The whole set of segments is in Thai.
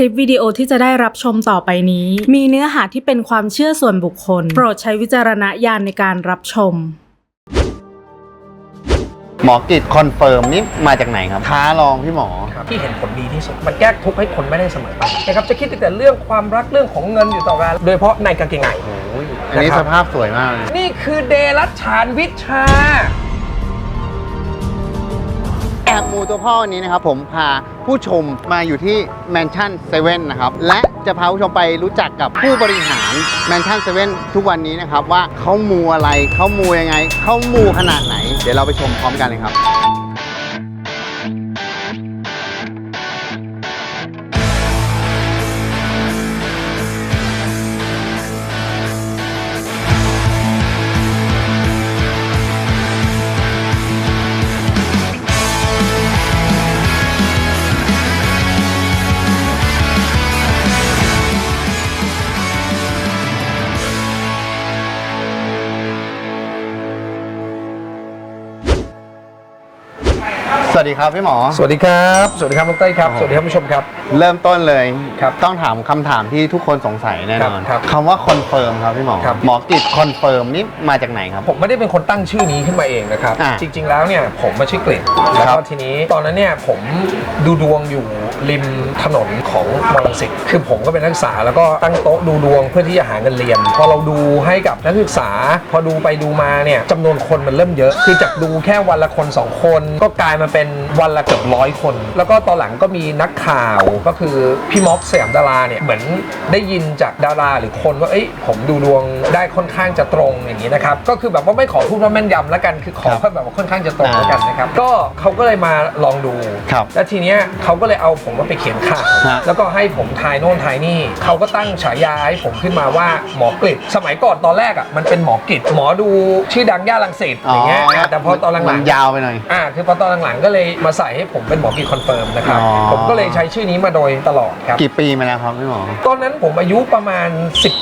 ลิปวิดีโอที่จะได้รับชมต่อไปนี้ มีเนื้อหาที่เป็นความเชื่อส่วนบุคคล โปรดใช้วิจารณญาณในการรับชม หมอกิจคอนเฟิร์มนี่มาจากไหนครับ ท้าลองพี่หมอ ครับที่เห็นผลดีที่สุด มันแก้ทุกข์ให้คนไม่ได้เสมอไปนะครับจะคิดแต่เรื่องความรักเรื่องของเงินอยู่ต่อเวลาโดยเฉพาะในกางเกงใน อันนี้ะคสรับภาพสวยมากเลย นี่คือเดรัจฉานวิชา แอบมูตัวพ่อวันนี้นะครับผมพาผู้ชมมาอยู่ที่แมนชั่นเซเว่นนะครับและจะพาผู้ชมไปรู้จักกับผู้บริหารแมนชั่นเซเว่นทุกวันนี้นะครับว่าเขามูอะไรเขามูยังไงเขามูขนาดไหน เดี๋ยวเราไปชมพร้อมกันเลยครับ วัสดีครับพี่หมอ สวัสดีครับ สวัสดีครับน้องเต้ยครับ สวัสดีครับผู้ชมครับ เริ่มต้นเลยครับต้องถามคำถามที่ทุกคนสงสัยแน่นอนครับคำว่าคอนเฟิร์มครับพี่หมอ ครับ หมอกิจคอนเฟิร์มนี่มาจากไหนครับ ผมไม่ได้เป็นคนตั้งชื่อนี้ขึ้นมาเองนะครับ อ่าจริง ๆ แล้วเนี่ยผมมาชื่อกลิ่นแล้วครัก็บทีนี้ตอนนั้นเนี่ยผมดูดวงอยู่ริมถนนของมอลังสิตคือผมก็เป็นนักศึกษาแล้วก็ตั้งโต๊ะดูดวงเพื่อที่จะหาเงินเรียน พอเราดูให้กับนักศึกษา พอดูไปดูมาเนี่ยจำนวนคนมันเริ่มเยอะ คือจากดูแค่วันละคนสองคน ก็กลายมาเป็นวันละเกือบร้อยคน แล้วก็ตอนหลังก็มีนักข่าวก็คือพี่ม็อกสยามดาราเนี่ยเหมือนได้ยินจากดาราหรือคนว่าเอ้ยผมดูดวงได้ค่อนข้างจะตรงอย่างนี้นะครับก็คือแบบว่าไม่ขอพูดว่าแม่นยำแล้วกันคือขอครับแบบว่าค่อนข้างจะตรงแล้วกันนะครับก็เขาก็เลยมาลองดู ครับ แล้วทีเนี้ยเขาก็เลยเอาผมมาไปเขียนข่าวฮะ แล้วก็ให้ผมทายโน่นทายนี่เขาก็ตั้งฉายาให้ผมขึ้นมาว่าหมอกฤษสมัยก่อนตอนแรกอะมันเป็นหมอกฤษหมอดูชื่อดังย่าลังสิตอย่างเงี้ยอะแต่พอตอนหลัมังนๆ ยาวไปหน่อย อ่าคือพอตอนหลังๆก็เลยมาใส่ให้ผมเป็นหมอกีคอนเฟิร์มนะครับอ๋อ ผมก็เลยใช้ชื่อนี้มาโดยตลอดครับ กี่ปีมาแล้วครับพี่หมอ ตอนนั้นผมอายุประมาณ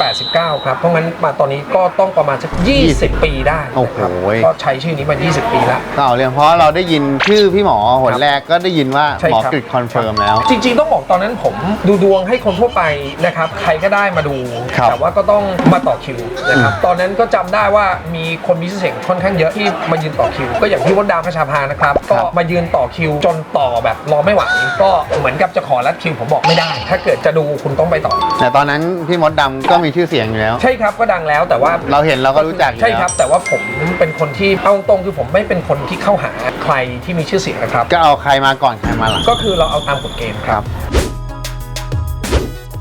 18-19 ครับ เพราะงั้นมาตอนนี้ก็ต้องประมาณสัก 20 ปีได้โอ้โหนะครับก็ใช้ชื่อนี้มา 20 ปีแล้วก็เอาเรื่องเพราะเราได้ยินชื่อพี่หมอหนแรกก็ได้ยินว่าใช่หมอครับกฤษคอนเฟิร์มแล้ว จริงๆ ต้องบอกตอนนั้นผมดูดวงให้คนทั่วไปนะครับ ใครก็ได้มาดู ครับแต่ว่าก็ต้องมาต่อคิวนะครับ ตอนนั้นก็จำได้ว่ามีคนมีชื่อเสียงค่อนข้างเยอะที่มายืนต่อคิว ก็อย่างพี่วดดามพระชาพานะครับ ก็มายืนต่อคิว จนต่อแบบรอไม่ไหวก็เหมือนกับจะขอรัดคิวผมบอกไม่ได้ ถ้าเกิดจะดูคุณต้องไปต่อ แต่ตอนนั้นพี่มดดำก็มีชื่อเสียงอยู่แล้ว ใช่ครับก็ดังแล้วแต่ว่าเราเห็นเราก็รู้จักอยู่ใช่แล้วครับ แต่ว่าผมเป็นคนที่เอาตรงๆคือผมไม่เป็นคนที่เข้าหาใครที่มีชื่อเสียงนะครับ ก็เอาใครมาก่อนใครมาหลังก็คือเราเอาตามกฎเกณฑ์ครับ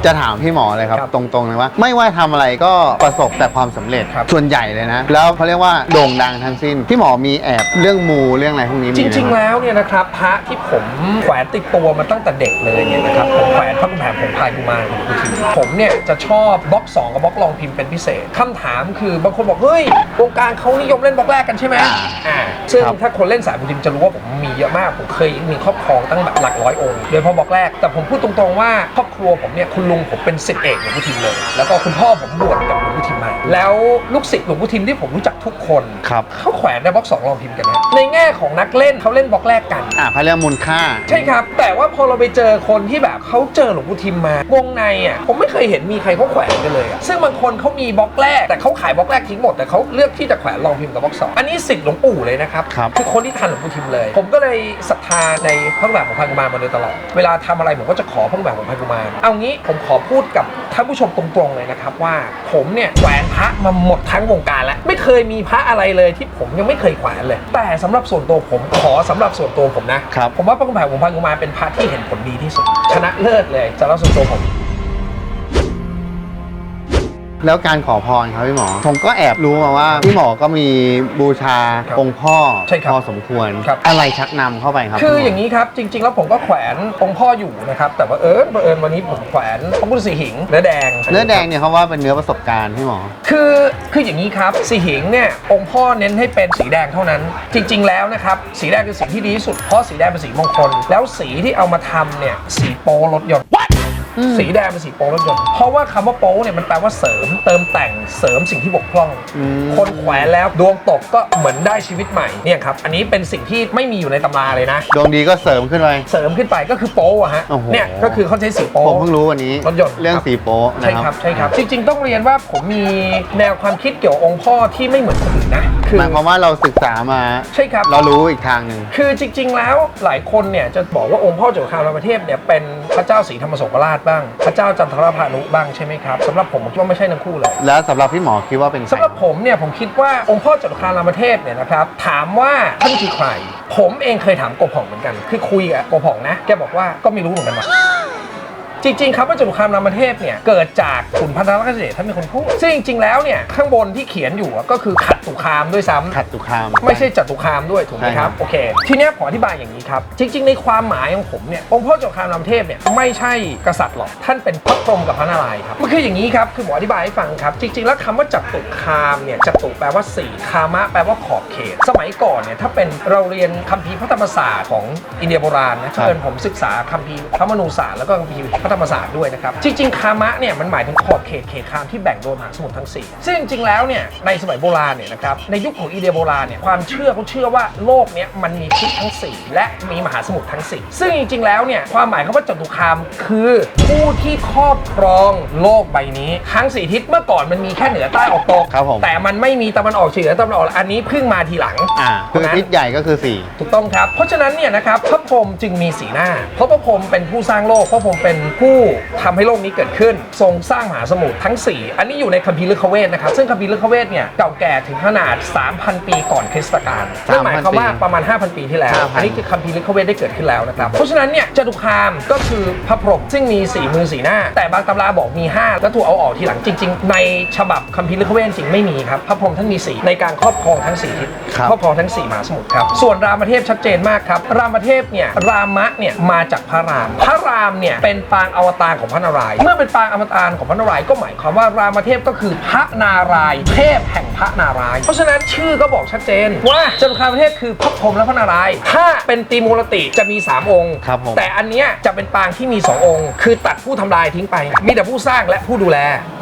จะถามพี่หมอเลยครับ ครับตรงๆเลยว่า ไม่ว่าทำอะไรก็ประสบแต่ความสำเร็จครับ ส่วนใหญ่เลยนะ แล้วเขาเรียกว่าโด่งดังทั้งสิ้น พี่หมอมีแอบเรื่องมูเรื่องอะไรพวกนี้มีจไหมริง ๆ แล้วเนี่ยนะครับพระที่ผมแขวนติดตัวมาตั้งแต่เด็กเลยเนี่ยนะครับผมแขวนพระกุมแผนผมพายกุมารของคุณทิมผมเนี่ยจะชอบบล็อก2กับบล็อกรองพิมพ์เป็นพิเศษคำถามคือบางคนบอกเฮ้ยวงการเขานิยมเล่นบล็อกแรกกันใช่ไหมอ่าอ่าซึ่งครับ ถ้าคนเล่นสายคุณทิมจะรู้ว่าผมมีเยอะมากผมเคยมีครอบครองตั้งแบบหลักร้อยองค์โดยเฉพาะบล็อกแรกแต่ผมพูดตรงๆว่าครอบครัวผมเนี่ยคุณลุงผมเป็นศิษย์เอกหลวงพ่ทิมเลย แล้วก็คุณพ่อผมบวชกับหลวงพ่ทิมมา แล้วลูกศิษย์หลวงพ่ทิมที่ผมรู้จักทุกคนครับ เขาแขวนในบล็อกสองรองพิมพ์กันนะในแง่ของนักเล่นเขาเล่นบล็อกแรกกัน อ่าเขาเรียกมูลค่า ใช่ครับ แต่ว่าพอเราไปเจอคนที่แบบเขาเจอหลวงปู่ทิมมาวงในอะผมไม่เคยเห็นมีใครเขาแขวนกันเลยอะซึ่งบางคนเขามีบล็อกแรก แต่เขาขายบล็อกแรกทิ้งหมดแต่เขาเลือกที่จะแขวนรองพิมพ์กับบล็อกสองอันนี้สิทธิ์หลวงปู่เลยนะครับครับอคนที่ทันหลวงปู่ทิมเลย ผมก็เลยศรัทธาในพระแบบของพันกุมารมาโดยตลอดเวลาทำอะไรผมก็จะขอพระแบบของพันกุมารเอางี้ผมขอพูดกับท่านผู้ชมตรงๆเลยนะครับว่าผมเนี่ยแขวนพระมาหมดทั้งวงการแล้ว ไม่เคยมีพระอะไรเลยที่ผมยังไม่เคยแขวนเลย แต่สำหรับส่วนตัวผมขอสำหรับส่วนตัวผมนะครับ ผมว่าพระกุมภาของพันกุมารเป็นพระที่เห็นผลดีที่สุด ชนะเลิศเลยสำหรับส่วนตัวผม แล้วการขอพรครับพี่หมอ ผมก็แอบรู้มาว่าพี่หมอก็มีบูชาครับองค์พ่อใช่ครับพอสมควร ครับ อะไรชักนำเข้าไปครับคือพี่หมอย่างนี้ครับ จริง ๆ แล้วผมก็แขวนองค์พ่ออยู่นะครับ แต่ว่าเออบังเอิญวันนี้ผมแขวนพระพุทธสีหิงเนื้อแดง เนื้อแดงเนี่ยเขาว่าเป็นเนื้อประสบการณ์พี่หมอ คือคืออย่างนี้ครับสีหิงเนี่ยองค์พ่อเน้นให้เป็นสีแดงเท่านั้น จริง ๆ แล้วนะครับสีแดงคือสีที่ดีที่สุดเพราะสีแดงเป็นสีมงคล แล้วสีที่เอามาทำเนี่ยสีโปรรถยนต์อืม สีแดงเป็นสีโป๊รถยนต์เพราะว่าคำว่าโป๊เนี่ยมันแปลว่าเสริมเติมแต่งเสริมสิ่งที่บกพร่องอืมคนแขวนแล้วดวงตกก็เหมือนได้ชีวิตใหม่เนี่ยครับอันนี้เป็นสิ่งที่ไม่มีอยู่ในตำราเลยนะ ดวงดีก็เสริมขึ้นไปเสริมขึ้นไปก็คือโป๊อะฮะโอ้โหเนี่ยก็คือเขาใช้สีโป๊ผมเพิ่งรู้วันนี้รถยนต์เรื่องครับสีโป๊ะนะใช่คครัรับบใช่ครับจริง ๆ ต้องเรียนว่าผมมีแนวความคิดเกี่ยวกับองค์พ่อที่ไม่เหมือนคนอื่นนะคือหมายความว่าเราศึกษามาใช่ครับเรารู้อีกทางหนึ่งคือจริง ๆ แล้วหลายคนเนี่ยจะบอกว่าองค์พ่อจักรคามรามเทพเนี่ยเป็น พระเจ้าศรีธรรมโสกราชบ้าง พระเจ้าจันทรพานุบ้างใช่ไหมครับสำหรับผมผมคิดว่าไม่ใช่ทั้งคู่เลย แล้วสำหรับพี่หมอคิดว่าเป็นใคร สำหรับผมเนี่ยผมคิดว่าองค์พ่อจตุคามรามเทพเนี่ยนะครับถามว่าท่านคือใคร ผมเองเคยถามโกผ่องเหมือนกัน คือคุยกับโกผ่องนะ แกบอกว่าก็ไม่รู้เหมือนกันว่า จริงๆครับว่าจตุคามรามเทพเนี่ยเกิดจากขุนพันธรักษเดชท่านเป็นคนพูดซึ่งจริงๆแล้วเนี่ยข้างบนที่เขียนอยู่อะก็คือขัดตุคามด้วยซ้ำ ขัดตุคาม ไม่ใช่จตุคามด้วยถูกไหมใช่คครัรับบโอเค ทีเนี้ยผมอธิบายอย่างนี้ครับ จริง ๆ ในความหมายของผมเนี่ยองค์พ่อจตุคามรามเทพเนี่ยไม่ใช่กษัตริย์หรอก ท่านเป็นพระพรหมกับพระนารายณ์ครับมันคืออย่างนี้ครับ คือผมอธิบายให้ฟังครับ จริง ๆ แล้วคำว่าจตุคามเนี่ยจตุแปลว่าสี่คามะแปลว่าขอบเขต สมัยก่อนเนี่ยถ้าเป็นเราเรียนคัมภีร์พระธรรมศาสตร์ของอินเดียโบราณนะเชิญผมศึกษาคัมภีร์พระมนูศาสตร์แล้วก็คัมภีร์พระธรรมศาสตร์ด้วยนะครับ จริง ๆ คามะเนี่ยมันหมายถึงขอบเขตเขตคามที่แบ่งโดยมหาสมุทรทั้งสี่ซึ่งจริงๆแล้วเนี่ยในสมัยโบราณเนี่ยนะครับในยุคของอินเดียโบราณเนี่ยความเชื่อเขาเชื่อว่าโลกเนี้ยมันมีทิศทั้ง 4 และมีมหาสมุทรทั้ง 4 ซึ่งจริงๆแล้วเนี่ยความหมายคำว่าจตุคามคือผู้ที่ครอบครองโลกใบนี้ทั้งสี่ทิศเมื่อก่อนมันมีแค่เหนือใต้ออกตกครับผม แต่แต่มันไม่มีตะวันออกเฉียงเหนือตะวันออกอันนี้เพิ่งมาทีหลัง อ่าคือทิศใหญ่ก็คือสี่ถูกต้องครับ เพราะฉะนั้นเนี่ยนะครับพระพรหมจึงมีสีหน้า เพราะพระพรหมเป็นผู้สร้างโลกพระพรหมเป็นผู้ทำให้โลกนี้เกิดขึ้น ทรงสร้างมหาสมุทรทั้ง 4 อันนี้อยู่ในคัมภีร์ลึกขเวทนะครับ ซึ่งคัมภีร์ลึกขเวทเนี่ยเก่าแก่ถึงขนาด 3,000 ปีก่อนคริสตกาลนั่นหมายความว่าประมาณ 5,000 ปีที่แล้ว5,000อันนี้คือคัมภีร์ลึกขเวทได้เกิดขึ้นแล้วนะครับ เพราะฉะนั้นเนี่ยจตุคามก็คือพระพรหมซึ่งมีสีมือสีหน้า แต่บางตำราบอกมี 5 แล้วถูกเอาออกทีหลังจริง ๆ ในฉบับคัมภีร์ลึกขเวทจริงไม่มีครับพระพรหมท่านมีสีในการครอบครองทั้งสี่ทิศครับครอบครองทั้งสี่มหาสมุทรครับส่วนรามเทพชัดเจนมากครับรามเทพเนี่ยรามะเนี่ยมาจากพระราม พระรามเนี่ยเป็นปางอวตารของพระนารายณ์เมื่อเป็นปางอวตารของพระนารายณ์ก็หมายความว่ารามเทพก็คือพระนารายณ์เทพแห่งพระนารายณ์เพราะฉะนั้นชื่อก็บอกชัดเจนว่าจตุคามรามเทพคือพระพรหมและพระนารายณ์ถ้าเป็นตีมูลติจะมี 3 องค์ ครับผม แต่อันเนี้ยจะเป็นปางที่มี 2 องค์ คือตัดผู้ทำลายทิ้งไป มีแต่ผู้สร้างและผู้ดูแล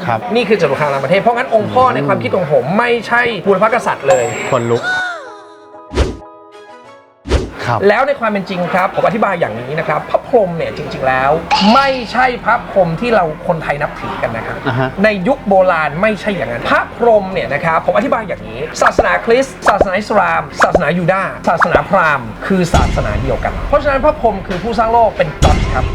ครับ นี่คือจตุคามรามเทพเพราะงั้นองค์พ่อในความคิดของผมไม่ใช่บุรพกษัตริย์เลย คนลุก ครับ แล้วในความเป็นจริงครับผมอธิบายอย่างนี้นะครับพระพรหมเนี่ยจริง ๆแล้ว ไม่ใช่พระพรหมที่เราคนไทยนับถือกันนะครับอ่าฮะ ในยุคโบราณไม่ใช่อย่างนั้น พระพรหมเนี่ยนะครับผมอธิบายอย่างนี้ ศาสนาคริสต์ศาสนาอิสลาม ศาสนายูดาห์ศาสนาพราหมณ์คือศาสนาเดียวกัน เพราะฉะนั้นพระพรหมคือผู้สร้างโลกเป็นก๊อดครับ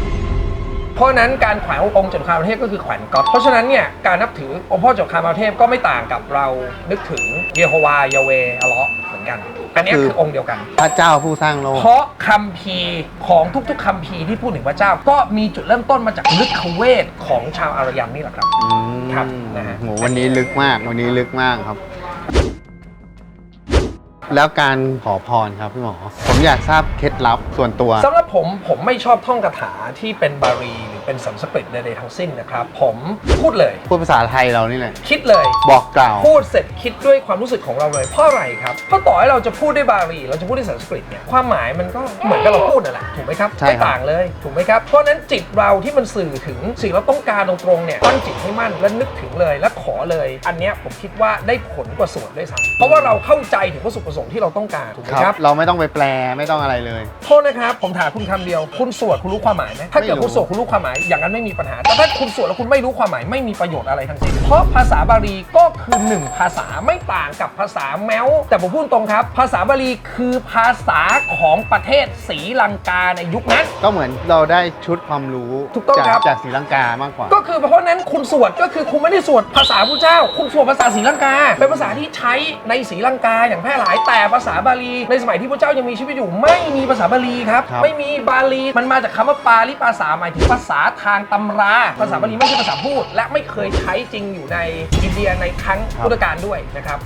เพราะฉะนั้นการแขวนองค์จตุคามรามเทพก็คือแขวนก๊อดเพราะฉะนั้นเนี่ยการนับถือองค์พ่อจตุคามรามเทพก็ไม่ต่างกับเรานึกถึงเยโฮวาห์ยาเวอัลเลาะห์เหมือนกัน อันเนี้ยคือคือองค์เดียวกัน พระเจ้าผู้สร้างโลก เพราะคัมภีร์ของทุกๆคัมภีร์ที่พูดถึงพระเจ้า ก็มีจุดเริ่มต้นมาจากลึกขเวทของชาวอารยันนี่แหละครับอืมครับนะฮะ โหวันนี้ลึกมากวันนี้ลึกมากครับ แล้วการขอพรครับพี่หมอ ผมอยากทราบเคล็ดลับส่วนตัว สำหรับผมผมไม่ชอบท่องคาถาที่เป็นบาลีหรือ เป็นสันสกฤตใดๆทั้งสิ้นนะครับ ผมพูดเลย พูดภาษาไทยเรานี่แหละคิดเลย บอกกล่าว พูดเสร็จคิดด้วยความรู้สึกของเราเลยเพราะอะไรครับเพราะต่อให้เราจะพูดด้วยบาลี เราจะพูดด้วยสันสกฤตเนี่ยความหมายมันก็เหมือนกับเราพูดนั่นแหละถูกไหมครับใช่ไม่ครับ ต่างเลยถูกไหมครับเพราะฉะนั้นจิตเราที่มันสื่อถึงสิ่งเราต้องการตรงๆเนี่ยตั้งจิตให้มั่นและนึกถึงเลยและขอเลย อันเนี้ยผมคิดว่าได้ผลกว่าสวดด้วยซ้ำเพราะว่าเราเข้าใจถึงวัตถุประสงค์ที่เราต้องการถูกไหมครับครับเราไม่ต้องไปแปลไม่ต้องอะไรเลย โทษนะครับ ผมถามคุณคำเดียว คุณสวดคุณรู้ความหมายไหมถ้าเกิดไม่รู้ คุณสวดคุณรู้ความหมายอย่างนั้นไม่มีปัญหา แต่ถ้าคุณสวดแล้วคุณไม่รู้ความหมายไม่มีประโยชน์อะไรทั้งสิ้น เพราะภาษาบาลีก็คือหนึ่งภาษาไม่ต่างกับภาษาแมวแต่ผมพูดตรงครับ ภาษาบาลีคือภาษาของประเทศศรีลังกาในยุคนั้น ก็เหมือนเราได้ชุดความรู้ถูกต้องจากครับ จากศรีลังกามากกว่า ก็คือเพราะฉะนั้นคุณสวดก็คือคุณไม่ได้สวดภาษาพระเจ้า คุณสวดภาษาศรีลังกา เป็นภาษาที่ใช้ในศรีลังกาอย่างแพร่หลายแต่ภาษาบาลีในสมัยที่พระเจ้ายังมีชีวิตอยู่ ไม่มีภาษาบาลีครับ ครับ ไม่มีบาลีมันมาจากคำว่าปาลิภาษาหมายถึงภาษาทางตำรา ภาษาบาลีไม่ใช่ภาษาพูด และไม่เคยใช้จริงอยู่ในอินเดียในครั้งพุทธกาลด้วยนะครับ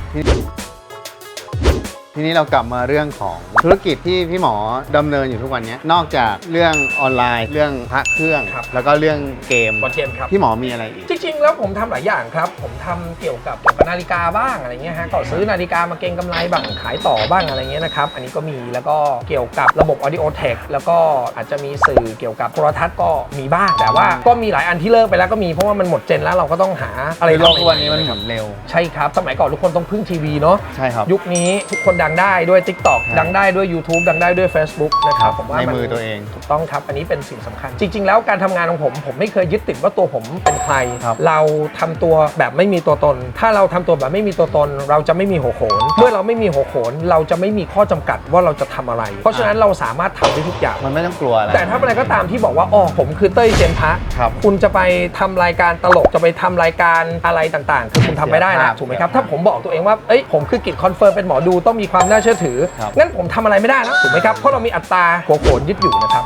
ทีนี้เรากลับมาเรื่องของธุรกิจที่พี่หมอดำเนินอยู่ทุกวันนี้นอกจากเรื่องออนไลน์ เรื่องพระเครื่อง ครับ แล้วก็เรื่องเกมบอลเกมครับ พี่หมอมีอะไรอีก จริงๆ แล้วผมทำหลายอย่างครับ ผมทำเกี่ยวกับเกี่ยวกับนาฬิกาบ้างอะไรเงี้ยฮะก็ซื้อนาฬิกามาเก็งกำไรบ้างขายต่อบ้างอะไรเงี้ยนะครับ อันนี้ก็มีแล้วก็เกี่ยวกับระบบ audio tech แล้วก็อาจจะมีสื่อเกี่ยวกับโทรทัศน์ก็มีบ้าง แต่ว่าก็มีหลายอันที่เลิกไปแล้วก็มีเพราะว่ามันหมดเจนแล้วเราก็ต้องหาอะไรในโลกทำทุกวันนี้มันหมุนเร็ว ใช่ครับ สมัยก่อนทุกคนต้องพึ่งทีวีเนาะใช่ครับ ยุคนี้ทุกคนดังได้ด้วย TikTok ใช่ดังได้ด้วย YouTube ดังได้ด้วย Facebook นะครับผมว่าในนมือตัวเองถูกต้องครับ อันนี้เป็นสิ่งสำคัญ จริง ๆ แล้วการทำงานของผม ผมไม่เคยยึดติดว่าตัวผมเป็นใครครับเราทำตัวแบบไม่มีตัวตน ถ้าเราทำตัวแบบไม่มีตัวตน เราจะไม่มีหัวโขนเมื่อเราไม่มีหัวโขนเราจะไม่มีข้อจำกัดว่าเราจะทำอะไร เพราะฉะนั้นเราสามารถทำได้ทุกอย่างมันไม่ต้องกลัวอะไรแต่ถ้าอะไรก็ตามที่บอกว่าอ๋อผมคือเต้ยเจนพะครับคุณจะไปทำรายการตลกจะไปทำรายการอะไรต่างๆ คือคุณทำไม่ได้เสียนะภาพถูกไหมครับถ้าผมบอกตัวเองว่าเอ้ยผมคือกิจคอนเฟิร์มเป็นหมอดูต้องมีความน่าเชื่อถือ ครับ งั้นผมทำอะไรไม่ได้แล้วถูกไหมครับ เพราะเรามีอัตราหัวโขนยึดอยู่นะครับ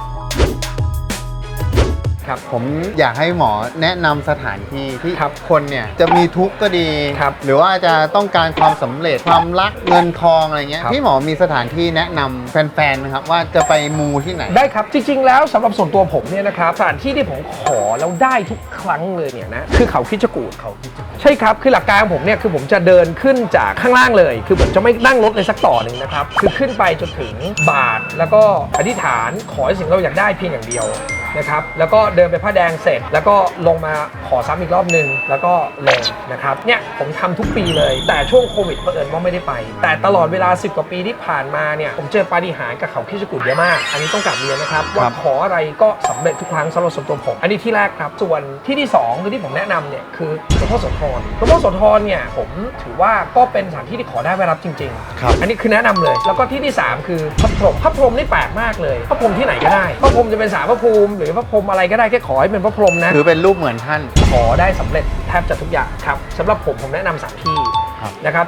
ครับผมอยากให้หมอแนะนำสถานที่ที่ครับคนเนี่ยจะมีทุกข์ก็ดี ครับหรือว่าจะต้องการความสำเร็จความรักเงินทองอะไรเงี้ยครับ พี่หมอมีสถานที่แนะนำแฟนๆนะครับว่าจะไปมูที่ไหน ได้ครับ จริง ๆ แล้วสำหรับส่วนตัวผมเนี่ยนะครับสถานที่ที่ผมขอแล้วได้ทุกครั้งเลยเนี่ยนะคือเขาคิดจกูดเขาคิดจกูฏใช่ครับ คือหลักการของผมเนี่ยคือผมจะเดินขึ้นจากข้างล่างเลย คือผมจะไม่นั่งรถเลยสักต่อหนึ่งนะครับ คือขึ้นไปจนถึงบาทแล้วก็อธิษฐานขอให้สิ่งเราอยากได้เพียงอย่างเดียว นะครับแล้วก็เดินไปผ้าแดงเสร็จ แล้วก็ลงมาขอซ้ำอีกรอบหนึ่งแล้วก็ลงนะครับเนี่ยผมทำทุกปีเลย แต่ช่วงโควิดเผอิญว่าไม่ได้ไป แต่ตลอดเวลา 10 กว่าปีที่ผ่านมาเนี่ยผมเจอปาฏิหาริย์กับเขาคิดจกูดเยอะมาก อันนี้ต้องกลับเรียนนะครับว่าครับขออะไรก็สำเร็จทุกครั้งสำหรับส่วนตัวผม อันนี้ที่แรกครับส่วนที่ที่2คือที่ผมแนะนำเนี่ยคือหลวงพ่อโสธรหลวงพ่อโสธรเนี่ยผมถือว่าก็เป็นสถานที่ที่ขอได้ไว้รับจริงๆครับอันนี้คือแนะนำเลย แล้วก็ที่ที่ 3 คือพระพรหมพระพรหมนี่แปลกมากเลยพระพรหมที่ไหนก็ได้พระพรหมจะเป็นสารพระภูมิหรือพระพรหมอะไรก็ได้แค่ขอให้เป็นพระพรหมนะถือเป็นรูปเหมือนท่าน ขอได้สำเร็จแทบจะทุกอย่างครับสำหรับผมผมแนะนำสามที่ครับ นะครับ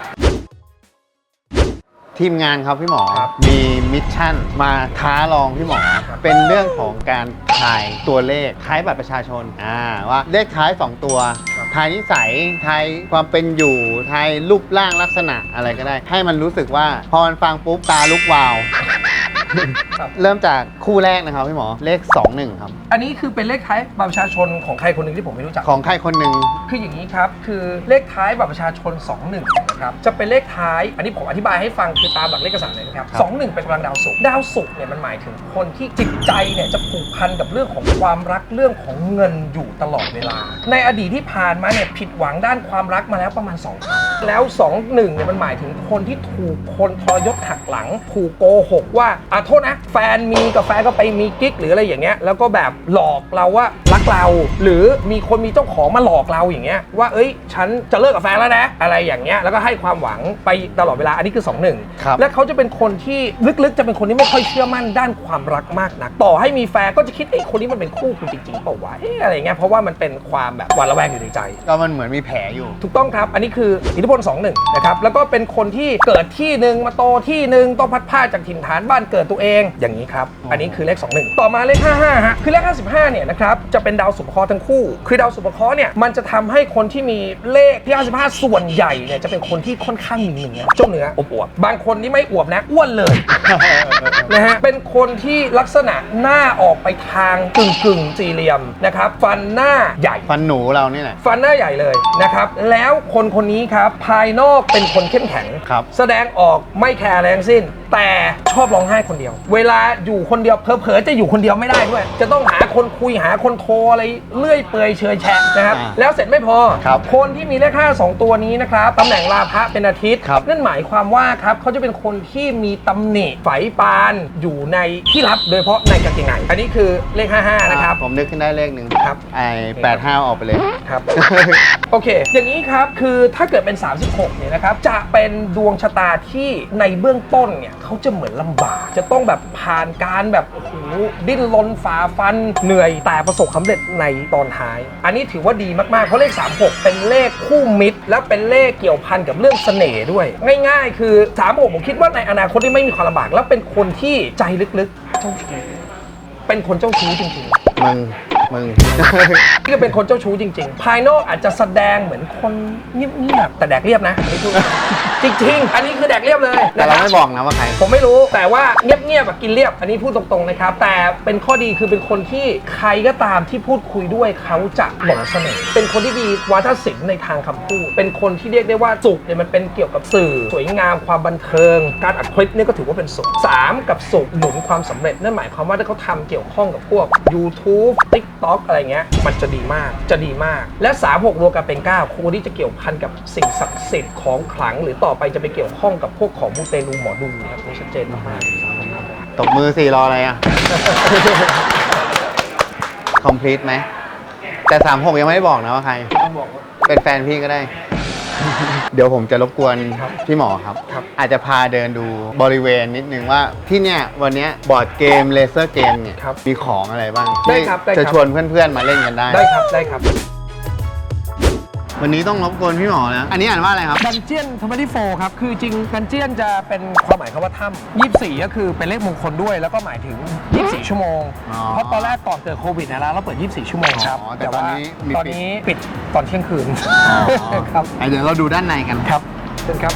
ทีมงานครับพี่หมอครับมีมิชชั่นมาท้าลองพี่หมอ ครับ เป็นเรื่องของการทายตัวเลขท้ายบัตรประชาชนอ่าว่าเลขท้าย 2 ตัวทายนิสัยทายความเป็นอยู่ทายรูปร่างลักษณะอะไรก็ได้ ให้มันรู้สึกว่าพอมันฟังปุ๊บตาลุกวาวครับ เริ่มจากคู่แรกนะครับพี่หมอเลข 21 ครับ อันนี้คือเป็นเลขท้ายบัตรประชาชนของใครคนหนึ่งที่ผมไม่รู้จัก ของใครคนหนึ่งคืออย่างนี้ครับ คือเลขท้ายบัตรประชาชน 21นะ ครับจะเป็นเลขท้าย อันนี้ผมอธิบายให้ฟังคือตามหลักเลขศาสตร์เลยนะครับครับ21เป็นกำลังดาวศุกร์ดาวศุกร์เนี่ยมันหมายถึงคนที่จิตใจเนี่ยจะผูกพันกับเรื่องของความรักเรื่องของเงินอยู่ตลอดเวลา ในอดีตที่ผ่านมาเนี่ยผิดหวังด้านความรักมาแล้วประมาณ2ครั้งแล้ว21เนี่ยมันหมายถึงคนที่ถูกคนทรยศหักหลังถูกโกหกว่าอะโทษนะแฟนมีกับแฟนก็ไปมีกิ๊กหรืออะไรอย่างเงี้ยแล้วก็แบบหลอกเราว่ารักเรา หรือมีคนมีเจ้าของมาหลอกเราอย่างเงี้ยว่าเอ้ย ฉันจะเลิกกับแฟนแล้วนะอะไรอย่างเงี้ยแล้วก็ให้ความหวังไปตลอดเวลาอันนี้คือ21ครับ และเขาจะเป็นคนที่ลึกๆ จะเป็นคนที่ไม่ค่อยเชื่อมั่นด้านความรักมากนักต่อให้มีแฟนก็จะคิดเอ้ยคนนี้มันเป็นคู่คุณจริงๆเปล่าวะเอ๊ะอะไรเงี้ยเพราะว่ามันเป็นความแบบหวาดระแวงอยู่ในใจ ก็มันเหมือนมีแผลอยู่ ถูกต้องครับ อันนี้คืออิทธิพล2 1นะครับ แล้วก็เป็นคนที่เกิดที่หนึ่งมาโตที่หนึ่งต้องพัดพรากจากถิ่นฐานบ้านเกิดตัวเอง อย่างนี้ครับ อันนี้คือเลข 21 ต่อมาเลข 55ฮะคือเลข 55 เนี่ยนะครับ จะเป็นดาวสุภเคราะห์ทั้งคู่ คือดาวสุภเคราะห์เนี่ย มันจะทำให้คนที่มีเลขที่ 55 ส่วนใหญ่เนี่ย จะเป็นคนที่ค่อนข้างมีเนื้อเจ้าเนื้ออวบๆบางคนที่ไม่อวบนะอ้วนเลยนะฮะเป็นคนที่ลักษณะหน้าออกไปทางกึ่งกึ่งๆสี่เหลี่ยมนะครับฟันหน้าใหญ่ ฟันหนูเรานี่แหละ ฟันหน้าใหญ่เลยนะครับ แล้วคนคนนี้ครับ ภายนอกเป็นคนเข้มแข็ง ครับ แสดงออกไม่แคร์อะไรทั้งสิ้น แต่ชอบร้องไห้คนเดียว เวลาอยู่คนเดียวเผลอๆจะอยู่คนเดียวไม่ได้ด้วย จะต้องหาคนคุยหาคนโทรอะไรเลื่อยเปื่อยเชยแฉะนะครับอ่าแล้วเสร็จไม่พอครับคนที่มีเลขห้าสองตัวนี้นะครับตำแหน่งลาภะเป็นอาทิตย์ครับนั่นหมายความว่าครับเขาจะเป็นคนที่มีตำหนิไฝปานอยู่ในที่ลับโดยเฉพาะในกางเกงในอันนี้คือเลข 55 นะครับ ผมนึกขึ้นได้เลขหนึ่งครับ ไอ้แปดห้าออกไปเลย ครับ โอเค อย่างนี้ครับ คือถ้าเกิดเป็น 36 เนี่ยนะครับ จะเป็นดวงชะตาที่ในเบื้องต้นเนี่ยเขาจะเหมือนลำบาก จะต้องแบบผ่านการแบบโอ้โหดิ้นรนฝ่าฟันเหนื่อย แต่ประสบความสำเร็จในตอนท้าย อันนี้ถือว่าดีมากๆ เพราะเลข 36 เป็นเลขคู่มิตร และเป็นเลขเกี่ยวพันกับเรื่องเสน่ห์ด้วย ง่ายๆ คือ 36 ผมคิดว่าในอนาคตที่ไม่มีความลำบาก แล้วเป็นคนที่ใจลึกๆเจ้าชู้เป็นคนเจ้าชู้จริงๆมึง มึง นี่ก็เป็นคนเจ้าชู้จริง ๆ ภายนอกอาจจะแสดงเหมือนคนเงียบๆแต่แดกเรียบนะอันนี้พูดจริง ๆ อันนี้คือแดกเรียบเลยแต่นะคเรารับ ไม่บอกนะว่าใคร ผมไม่รู้แต่ว่าเงียบๆแบบกินเรียบ อันนี้พูดตรงๆนะครับ แต่เป็นข้อดีคือเป็นคนที่ใครก็ตามที่พูดคุยด้วยเขาจะหลงเสน่ห์เป็นคนที่มีวาทศิลป์ในทางคำพูด เป็นคนที่เรียกได้ว่าสุขเนี่ยมันเป็นเกี่ยวกับสื่อ สวยงามความบันเทิง การอัดคลิปเนี่ยก็ถือว่าเป็นสุขสามกับสุขหนุนความสำเร็จนั่นหมายความว่าถ้าเขาทำเกี่ยวข้องกับพวก YouTube TikTok อะไรเงี้ยมันจะดีมากจะดีมาก และ 3 6รวมกันเป็น 9 คู่ที่จะเกี่ยวพันกับสิ่งศักดิ์สิทธิ์ของขลัง หรือต่อไปจะไปเกี่ยวข้องกับพวกของมูเตลูหมอดูนะครับนี่ชัดเจนมากๆตบมือสี่รออะไรอะคอมพลีทไหมแต่สามหกยังไม่ได้บอกนะว่าใครต้องบอกว่า เป็นแฟนพี่ก็ได้ เดี๋ยวผมจะรบกวนครับพี่หมอครับครับ อาจจะพาเดินดูบริเวณนิดนึงว่าที่เนี่ยวันเนี้ยบอร์ดเกมเลเซอร์เกมเนี่ยครับมีของอะไรบ้างได้ครับได้ครับ จะชวนเพื่อนๆมาเล่นกันได้ ได้ครับได้ครับ วันนี้ต้องรบกวนพี่หมอนะ อันนี้อ่านว่าอะไรครับ ดันเจียนทำไมที่โฟครับ คือจริงดันเจียนจะเป็นความหมายคำว่าถ้ำยี่สี่ก็คือเป็นเลขมงคลด้วย แล้วก็หมายถึง 24 ชั่วโมง อ๋อเพราะตอนแรกก่อนเกิดโควิดนะร้านเราเปิด 24 ชั่วโมงครับอ๋อแต่ตอนนี้มีตอนนี้ปิดตอนเที่ยงคืนอ๋อครับอะเดี๋ยวเราดูด้านในกัน ครับเชิญครับ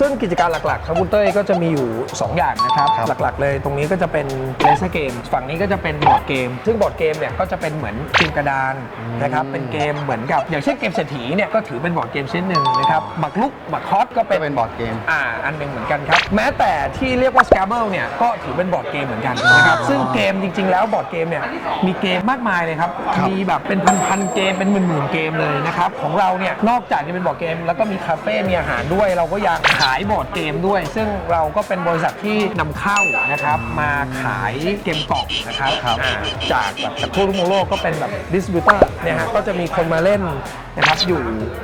ซึ่งกิจการหลักๆครับคุณเต้ยก็จะมีอยู่ 2 อย่างนะครับ ครับ หลักๆ เลยตรงนี้ก็จะเป็นเลเซอร์เกมฝั่งนี้ก็จะเป็นบอร์ดเกม ซึ่งบอร์ดเกมเนี่ยก็จะเป็นเหมือนพิมพ์กระดานนะครับเป็นเกมเหมือนกับ อย่างเช่นเกมเศรษฐีเนี่ยก็ถือเป็นบอร์ดเกมชนิดหนึ่งนะครับหมักลุกหมักคอสก็เป็ก็น เป็นบอร์ดเกม อ่าอันหนึ่งเหมือนกันครับ แม้แต่ที่เรียกว่า Scrabble เนี่ยก็ถือเป็นบอร์ดเกมเหมือนกันนะครับอ๋อซึ่งเกมจริง ๆ แล้วบอร์ดเกมเนี่ยมีเกมมากมายเลยครับครับ มีแบบเป็นพันๆเกมเป็นหมื่นๆเกมเลยนะครับของเราเนี่ยนอกจากจะเป็นบอร์ดเกม แล้วก็มีคาเฟ่มีอาหารด้วยเราก็ยังขายบอร์ดเกมด้วย ซึ่งเราก็เป็นบริษัทที่นำเข้านะครับ มาขายเกมกล่องนะครับครับ อ่าจากแบบจากทั่วทุกมุมโลกก็เป็นแบบดิสติบิวเตอร์เนี่ยฮะก็จะมีคนมาเล่นนะครับอยู่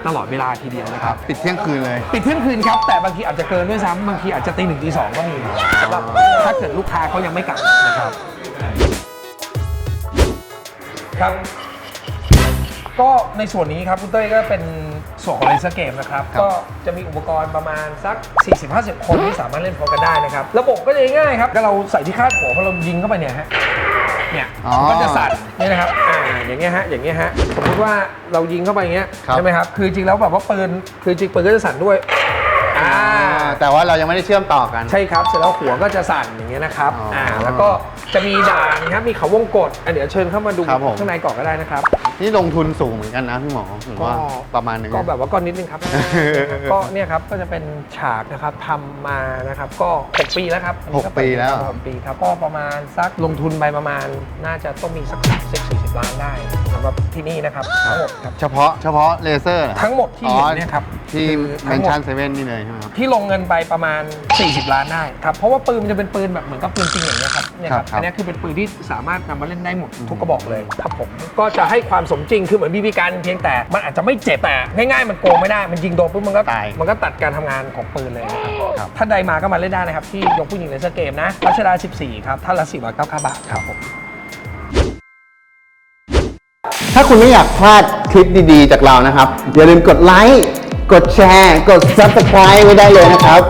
ตลอดเวลาทีเดียวนะครับ ปิดเที่ยงคืนเลย ปิดเที่ยงคืนครับ แต่บางทีอาจจะเกินด้วยซ้ำบางทีอาจจะตีหนึ่งตีสองก็มีสำหรับถ้าเกิดลูกค้าเขายังไม่กลับนะครับ ครับ ก็ในส่วนนี้ครับคุณเต้ยก็เป็น ส่วนของเลเซอร์เกมนะครับ ครับ ก็จะมีอุปกรณ์ประมาณสัก 40-50 คนที่สามารถเล่นพร้อมกันได้นะครับ ระบบก็จะง่ายๆครับก็เราใส่ที่คาดหัวพอเรายิงเข้าไปเนี่ยฮะเนี่ยอ๋อมันก็จะสั่นเนี่ยนะครับอ่าอย่างเงี้ยฮะอย่างเงี้ยฮะสมมติว่าเรายิงเข้าไปอย่างเงี้ยครับ ใช่ไหมครับคือจริงแล้วแบบว่าปืนคือจริงปืนก็จะสั่นด้วยอ่าอ่าแต่ว่าเรายังไม่ได้เชื่อมต่อกัน ใช่ครับ เสร็จแล้วหัวก็จะสั่นอย่างเงี้ยนะครับ อ๋ออ่อ่า แล้วก็จะมีด่านครับ มีเขาวงกดอะเดี๋ยวเชิญเข้ามาดูครับผม ข้างในก่อนก็ได้นะครับ นี่ลงทุนสูงเหมือนกันนะพี่หมอหรือว่าประมาณหนึงก็นะแบบว่าก้อนนิดนึงครับ ก็เนี่ยครับก็จะเป็นฉากนะครับทำมานะครับก็ 6 ปีแล้วครับอันนี้หกปีแล้วหกปีครับก็ประมาณสักลงทุนไปประมาณ น่าจะต้องมีสักสิบสี่สิบล้านได้สำหรับที่นี่นะครับทั้งหมดครับเฉพาะเฉพาะเลเซอร์เหรอทั้งหมดที่เห็นเนี่ยครับที่คือแมทั้นงหมดชั่นเซเว่นนี่เลยใช่ไหมครับที่ลงเงินไปประมาณ 40 ล้านได้ครับเพราะว่าปืนมันจะเป็นปืนแบบเหมือนกับปืนจริงอย่างเงี้ยครับเนี่ยครับครับอันเนี้ยคือเป็นปืนที่สามารถนำมาเล่นได้หมดทุกกระบอกเลยครับผมก็จะให้ความสมจริงคือเหมือนบีบีกันเพียงแต่มันอาจจะไม่เจ็บแต่ง่ายๆมันโกงไม่ได้มันยิงโดนปุ๊บมันก็ตาย มันก็ตัดการทำงานของปืนเลยนะครับครับท่านใดมาก็มาเล่นได้นะครับ ที่ยกผู้หญิงเลเซอร์เกมนะรัชดา 14 ครับท่านละ499บาทครับผม ถ้าคุณไม่อยากพลาดคลิปดีๆ จากเรานะครับ อย่าลืมกดไลค์ กดแชร์ กด Subscribe ไว้ได้เลยนะครับ